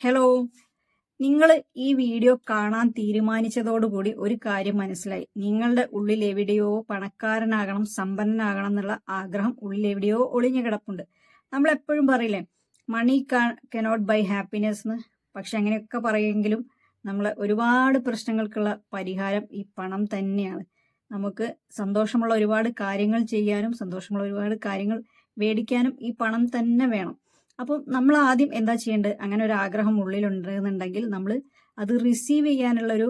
Hello നിങ്ങൾ ഈ video കാണാൻ തീരുമാനിച്ചതോടുകൂടി ഒരു കാര്യം മനസ്സിലായി. നിങ്ങളുടെ ഉള്ളിൽ എവിടെയോ പണക്കാരനാകണം സമ്പന്നനാകണം എന്നുള്ള ആഗ്രഹം ഉള്ളിൽ എവിടെയോ ഒളിഞ്ഞു കിടപ്പുണ്ട്. നമ്മൾ എപ്പോഴും പറയില്ലേ മണി കനോട്ട് ബൈ ഹാപ്പിനെസ് എന്ന് പക്ഷെ അങ്ങനെയൊക്കെ പറയുമെങ്കിലും നമ്മൾ ഒരുപാട് പ്രശ്നങ്ങൾക്കുള്ള പരിഹാരം ഈ പണം തന്നെയാണ്. നമുക്ക് സന്തോഷമുള്ള ഒരുപാട് കാര്യങ്ങൾ ചെയ്യാനും സന്തോഷമുള്ള ഒരുപാട് കാര്യങ്ങൾ മേടിക്കാനും ഈ പണം തന്നെ വേണം. അപ്പം നമ്മൾ ആദ്യം എന്താ ചെയ്യേണ്ടത്? അങ്ങനെ ഒരു ആഗ്രഹം ഉള്ളിലുണ്ടെന്നുണ്ടെങ്കിൽ നമ്മൾ അത് റിസീവ് ചെയ്യാനുള്ള ഒരു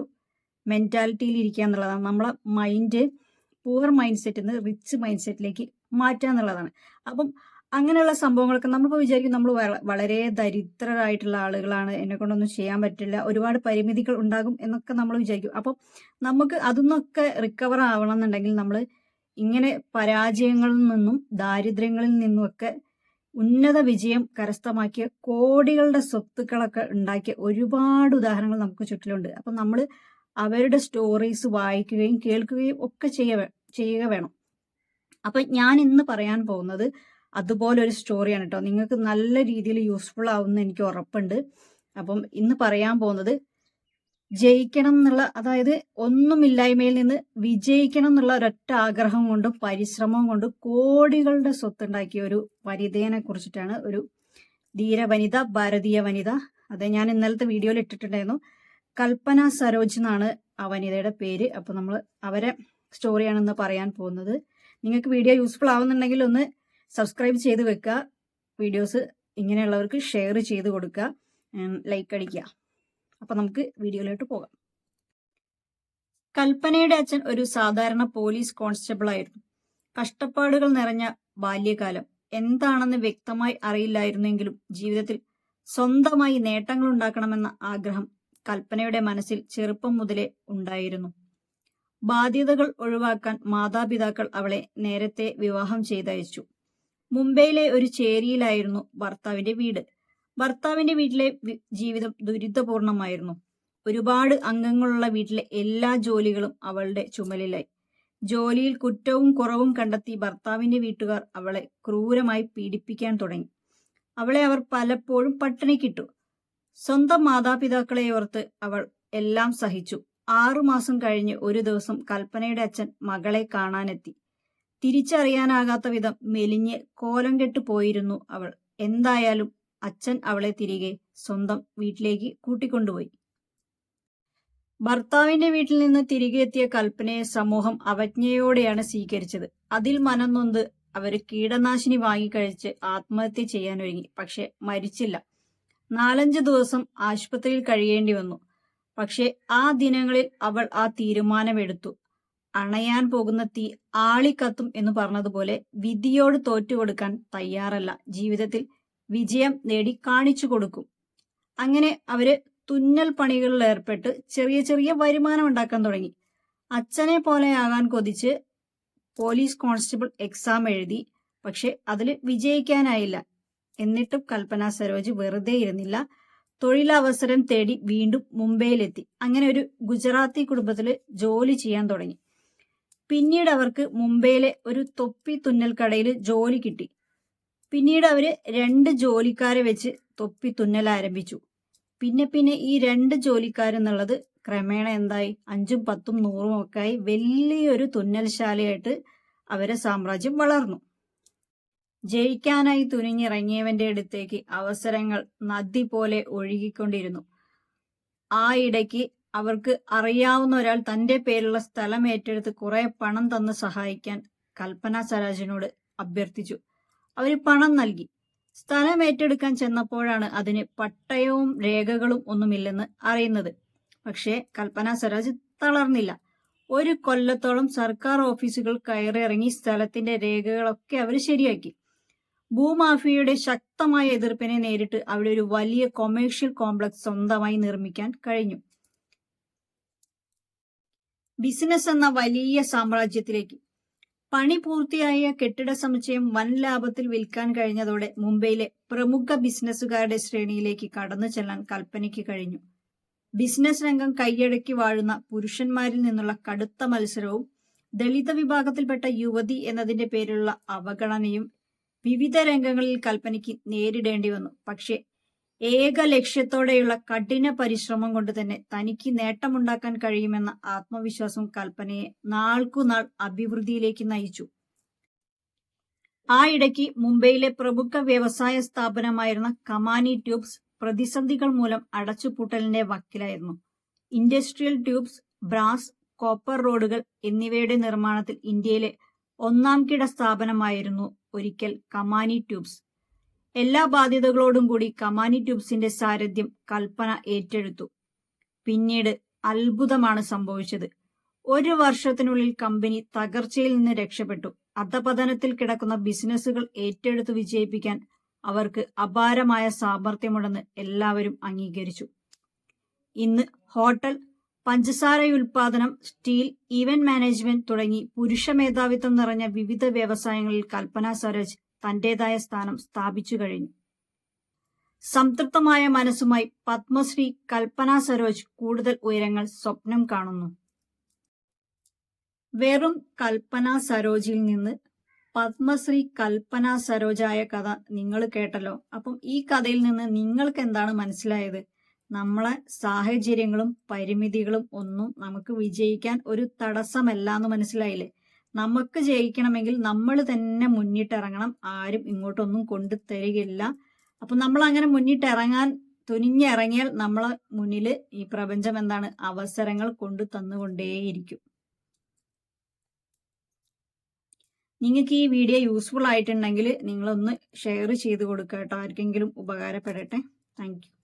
മെന്റാലിറ്റിയിൽ ഇരിക്കുക എന്നുള്ളതാണ്. നമ്മളെ മൈൻഡ് പൂവർ മൈൻഡ് സെറ്റിൽ നിന്ന് റിച്ച് മൈൻഡ് സെറ്റിലേക്ക് മാറ്റുക എന്നുള്ളതാണ്. അപ്പം അങ്ങനെയുള്ള സംഭവങ്ങളൊക്കെ നമ്മളിപ്പോൾ വിചാരിക്കും നമ്മൾ വളരെ ദരിദ്രരായിട്ടുള്ള ആളുകളാണ് എന്നെ കൊണ്ടൊന്നും ചെയ്യാൻ പറ്റില്ല ഒരുപാട് പരിമിതികൾ ഉണ്ടാകും എന്നൊക്കെ നമ്മൾ വിചാരിക്കും. അപ്പം നമുക്ക് അതൊന്നൊക്കെ റിക്കവർ ആവണം എന്നുണ്ടെങ്കിൽ നമ്മൾ ഇങ്ങനെ പരാജയങ്ങളിൽ നിന്നും ദാരിദ്ര്യങ്ങളിൽ നിന്നുമൊക്കെ ഉന്നത വിജയം കരസ്ഥമാക്കിയ കോടികളുടെ സ്വത്തുക്കളൊക്കെ ഉണ്ടാക്കിയ ഒരുപാട് ഉദാഹരണങ്ങൾ നമുക്ക് ചുറ്റിലുണ്ട്. അപ്പം നമ്മൾ അവരുടെ സ്റ്റോറീസ് വായിക്കുകയും കേൾക്കുകയും ഒക്കെ ചെയ്യ ചെയ്യുക വേണം. അപ്പം ഞാൻ ഇന്ന് പറയാൻ പോകുന്നത് അതുപോലെ ഒരു സ്റ്റോറിയാണ് കേട്ടോ. നിങ്ങൾക്ക് നല്ല രീതിയിൽ യൂസ്ഫുൾ ആവുമെന്ന് എനിക്ക് ഉറപ്പുണ്ട്. അപ്പം ഇന്ന് പറയാൻ പോകുന്നത് ജയിക്കണം എന്നുള്ള അതായത് ഒന്നുമില്ലായ്മയിൽ നിന്ന് വിജയിക്കണം എന്നുള്ള ഒരൊറ്റ ആഗ്രഹം കൊണ്ടും പരിശ്രമം കൊണ്ടും കോടികളുടെ സ്വത്തുണ്ടാക്കിയ ഒരു വനിതയെ കുറിച്ചിട്ടാണ് ഒരു ധീര വനിത ഭാരതീയ വനിത. അതെ ഞാൻ ഇന്നലത്തെ വീഡിയോയിൽ ഇട്ടിട്ടുണ്ടായിരുന്നു. കൽപ്പന സരോജ് എന്നാണ് ആ വനിതയുടെ പേര്. അപ്പോൾ നമ്മൾ അവരെ സ്റ്റോറിയാണെന്ന് പറയാൻ പോകുന്നത്. നിങ്ങൾക്ക് വീഡിയോ യൂസ്ഫുൾ ആവുന്നുണ്ടെങ്കിൽ ഒന്ന് സബ്സ്ക്രൈബ് ചെയ്ത് വെക്കുക. വീഡിയോസ് ഇങ്ങനെയുള്ളവർക്ക് ഷെയർ ചെയ്ത് കൊടുക്കുക. ലൈക്ക് അടിക്കുക. അപ്പൊ നമുക്ക് വീഡിയോയിലോട്ട് പോകാം. കൽപ്പനയുടെ അച്ഛൻ ഒരു സാധാരണ പോലീസ് കോൺസ്റ്റബിൾ ആയിരുന്നു. കഷ്ടപ്പാടുകൾ നിറഞ്ഞ ബാല്യകാലം. എന്താണെന്ന് വ്യക്തമായി അറിയില്ലായിരുന്നെങ്കിലും ജീവിതത്തിൽ സ്വന്തമായി നേട്ടങ്ങൾ ഉണ്ടാക്കണമെന്ന ആഗ്രഹം കൽപ്പനയുടെ മനസ്സിൽ ചെറുപ്പം മുതലേ ഉണ്ടായിരുന്നു. ബാധ്യതകൾ ഒഴിവാക്കാൻ മാതാപിതാക്കൾ അവളെ നേരത്തെ വിവാഹം ചെയ്തയച്ചു. മുംബൈയിലെ ഒരു ചേരിയിലായിരുന്നു ഭർത്താവിന്റെ വീട്. ഭർത്താവിന്റെ വീട്ടിലെ ജീവിതം ദുരിതപൂർണമായിരുന്നു. ഒരുപാട് അംഗങ്ങളുള്ള വീട്ടിലെ എല്ലാ ജോലികളും അവളുടെ ചുമലിലായി. ജോലിയിൽ കുറ്റവും കുറവും കണ്ടെത്തി ഭർത്താവിന്റെ വീട്ടുകാർ അവളെ ക്രൂരമായി പീഡിപ്പിക്കാൻ തുടങ്ങി. അവളെ അവർ പലപ്പോഴും പട്ടിണിക്കിട്ടു. സ്വന്തം മാതാപിതാക്കളെ ഓർത്ത് അവൾ എല്ലാം സഹിച്ചു. ആറുമാസം കഴിഞ്ഞ് ഒരു ദിവസം കൽപ്പനയുടെ അച്ഛൻ മകളെ കാണാനെത്തി. തിരിച്ചറിയാനാകാത്ത വിധം മെലിഞ്ഞ് കോലം കെട്ടു പോയിരുന്നു അവൾ. എന്തായാലും അച്ഛൻ അവളെ തിരികെ സ്വന്തം വീട്ടിലേക്ക് കൂട്ടിക്കൊണ്ടുപോയി. ഭർത്താവിന്റെ വീട്ടിൽ നിന്ന് തിരികെ എത്തിയ കൽപ്പനയെ സമൂഹം അവജ്ഞയോടെയാണ് സ്വീകരിച്ചത്. അതിൽ മനംനൊന്ത് അവർ കീടനാശിനി വാങ്ങിക്കഴിച്ച് ആത്മഹത്യ ചെയ്യാനൊരുങ്ങി പക്ഷെ മരിച്ചില്ല. നാലഞ്ച് ദിവസം ആശുപത്രിയിൽ കഴിയേണ്ടി വന്നു. പക്ഷെ ആ ദിനങ്ങളിൽ അവൾ ആ തീരുമാനമെടുത്തു. അണയാൻ പോകുന്ന തീ ആളിക്കത്തും എന്ന് പറഞ്ഞതുപോലെ വിധിയോട് തോറ്റുകൊടുക്കാൻ തയ്യാറല്ല. ജീവിതത്തിൽ വിജയം നേടി കാണിച്ചു കൊടുക്കും. അങ്ങനെ അവർ തുന്നൽ പണികളിൽ ഏർപ്പെട്ട് ചെറിയ ചെറിയ വരുമാനം ഉണ്ടാക്കാൻ തുടങ്ങി. അച്ഛനെ പോലെയാകാൻ കൊതിച്ച് പോലീസ് കോൺസ്റ്റബിൾ എക്സാം എഴുതി പക്ഷെ അതിൽ വിജയിക്കാനായില്ല. എന്നിട്ടും കൽപ്പന സരോജ് വെറുതെ ഇരുന്നില്ല. തൊഴിലവസരം തേടി വീണ്ടും മുംബൈയിലെത്തി. അങ്ങനെ ഒരു ഗുജറാത്തി കുടുംബത്തിൽ ജോലി ചെയ്യാൻ തുടങ്ങി. പിന്നീട് അവർക്ക് മുംബൈയിലെ ഒരു തൊപ്പി തുന്നൽ കടയിൽ ജോലി കിട്ടി. പിന്നീട് അവർ രണ്ട് ജോലിക്കാരെ വെച്ച് തൊപ്പി തുന്നൽ ആരംഭിച്ചു. പിന്നെ പിന്നെ ഈ രണ്ട് ജോലിക്കാരെന്നുള്ളത് ക്രമേണ എന്തായി? അഞ്ചും പത്തും നൂറും ഒക്കെ ആയി വലിയൊരു തുന്നൽശാലയായിട്ട് അവരെ സാമ്രാജ്യം വളർന്നു. ജയിക്കാനായി തുനിഞ്ഞിറങ്ങിയവന്റെ അടുത്തേക്ക് അവസരങ്ങൾ നദി പോലെ ഒഴുകിക്കൊണ്ടിരുന്നു. ആ ഇടയ്ക്ക് അവർക്ക് അറിയാവുന്ന ഒരാൾ തന്റെ പേരുള്ള സ്ഥലം ഏറ്റെടുത്ത് കുറെ പണം തന്ന് സഹായിക്കാൻ കൽപ്പന സരാജിനോട് അഭ്യർത്ഥിച്ചു. അവർ പണം നൽകി. സ്ഥലം ഏറ്റെടുക്കാൻ ചെന്നപ്പോഴാണ് അതിന് പട്ടയവും രേഖകളും ഒന്നുമില്ലെന്ന് അറിയുന്നത്. പക്ഷേ കൽപ്പന സ്വരാജ് തളർന്നില്ല. ഒരു കൊല്ലത്തോളം സർക്കാർ ഓഫീസുകൾ കയറിയിറങ്ങി സ്ഥലത്തിന്റെ രേഖകളൊക്കെ അവർ ശരിയാക്കി. ഭൂമാഫിയയുടെ ശക്തമായ എതിർപ്പിനെ നേരിട്ട് അവിടെ ഒരു വലിയ കൊമേഴ്ഷ്യൽ കോംപ്ലക്സ് സ്വന്തമായി നിർമ്മിക്കാൻ കഴിഞ്ഞു. ബിസിനസ് എന്ന വലിയ സാമ്രാജ്യത്തിലേക്ക് പണി പൂർത്തിയായ കെട്ടിട സമുച്ചയം വൻ ലാഭത്തിൽ വിൽക്കാൻ കഴിഞ്ഞതോടെ മുംബൈയിലെ പ്രമുഖ ബിസിനസ്സുകാരുടെ ശ്രേണിയിലേക്ക് കടന്നു ചെല്ലാൻ കൽപ്പനയ്ക്ക് കഴിഞ്ഞു. ബിസിനസ് രംഗം കൈയടക്കി വാഴുന്ന പുരുഷന്മാരിൽ നിന്നുള്ള കടുത്ത മത്സരവും ദളിത വിഭാഗത്തിൽപ്പെട്ട യുവതി എന്നതിന്റെ പേരിലുള്ള അവഗണനയും വിവിധ രംഗങ്ങളിൽ കൽപ്പനയ്ക്ക് നേരിടേണ്ടി വന്നു. പക്ഷേ ഏക ലക്ഷ്യത്തോടെയുള്ള കഠിന പരിശ്രമം കൊണ്ട് തന്നെ തനിക്ക് നേട്ടമുണ്ടാക്കാൻ കഴിയുമെന്ന ആത്മവിശ്വാസം കൽപ്പനയെ നാൾക്കുനാൾ അഭിവൃദ്ധിയിലേക്ക് നയിച്ചു. ആ ഇടയ്ക്ക് മുംബൈയിലെ പ്രമുഖ വ്യവസായ സ്ഥാപനമായിരുന്ന കമാനി ട്യൂബ്സ് പ്രതിസന്ധികൾ മൂലം അടച്ചുപൂട്ടലിന്റെ വക്കിലായിരുന്നു. ഇൻഡസ്ട്രിയൽ ട്യൂബ്സ് ബ്രാസ് കോപ്പർ റോഡുകൾ എന്നിവയുടെ നിർമ്മാണത്തിൽ ഇന്ത്യയിലെ ഒന്നാം കിട സ്ഥാപനമായിരുന്നു ഒരിക്കൽ കമാനി ട്യൂബ്സ്. എല്ലാ ബാധ്യതകളോടും കൂടി കമാനി ട്യൂബ്സിന്റെ സാരഥ്യം കൽപ്പന ഏറ്റെടുത്തു. പിന്നീട് അത്ഭുതമാണ് സംഭവിച്ചത്. ഒരു വർഷത്തിനുള്ളിൽ കമ്പനി തകർച്ചയിൽ നിന്ന് രക്ഷപ്പെട്ടു. അധപതനത്തിൽ കിടക്കുന്ന ബിസിനസ്സുകൾ ഏറ്റെടുത്ത് വിജയിപ്പിക്കാൻ അവർക്ക് അപാരമായ സാമർഥ്യമുണ്ടെന്ന് എല്ലാവരും അംഗീകരിച്ചു. ഇന്ന് ഹോട്ടൽ പഞ്ചസാര ഉൽപാദനം സ്റ്റീൽ ഇവന്റ് മാനേജ്മെന്റ് തുടങ്ങി പുരുഷ മേധാവിത്വം നിറഞ്ഞ വിവിധ വ്യവസായങ്ങളിൽ കൽപ്പന സരോജ് തന്റേതായ സ്ഥാനം സ്ഥാപിച്ചു കഴിഞ്ഞു. സംതൃപ്തമായ മനസ്സുമായി പത്മശ്രീ കൽപ്പന സരോജ് കൂടുതൽ ഉയരങ്ങൾ സ്വപ്നം കാണുന്നു. വെറും കൽപ്പന സരോജിൽ നിന്ന് പത്മശ്രീ കൽപ്പന സരോജായ കഥ നിങ്ങൾ കേട്ടല്ലോ. അപ്പം ഈ കഥയിൽ നിന്ന് നിങ്ങൾക്ക് എന്താണ് മനസ്സിലായത്? നമ്മളെ സാഹചര്യങ്ങളും പരിമിതികളും ഒന്നും നമുക്ക് വിജയിക്കാൻ ഒരു തടസ്സമല്ല എന്ന് മനസ്സിലായില്ലേ? നമുക്ക് ജയിക്കണമെങ്കിൽ നമ്മൾ തന്നെ മുന്നിട്ടിറങ്ങണം. ആരും ഇങ്ങോട്ടൊന്നും കൊണ്ടു തരികയില്ല. അപ്പൊ നമ്മൾ അങ്ങനെ മുന്നിട്ടിറങ്ങാൻ തുനിഞ്ഞിറങ്ങിയാൽ നമ്മളെ മുന്നിൽ ഈ പ്രപഞ്ചം എന്താണ്? അവസരങ്ങൾ കൊണ്ടു തന്നുകൊണ്ടേയിരിക്കും. നിങ്ങൾക്ക് ഈ വീഡിയോ യൂസ്ഫുൾ ആയിട്ടുണ്ടെങ്കിൽ നിങ്ങളൊന്ന് ഷെയർ ചെയ്ത് കൊടുക്കുക കേട്ടോ. ആർക്കെങ്കിലും ഉപകാരപ്പെടട്ടെ. താങ്ക്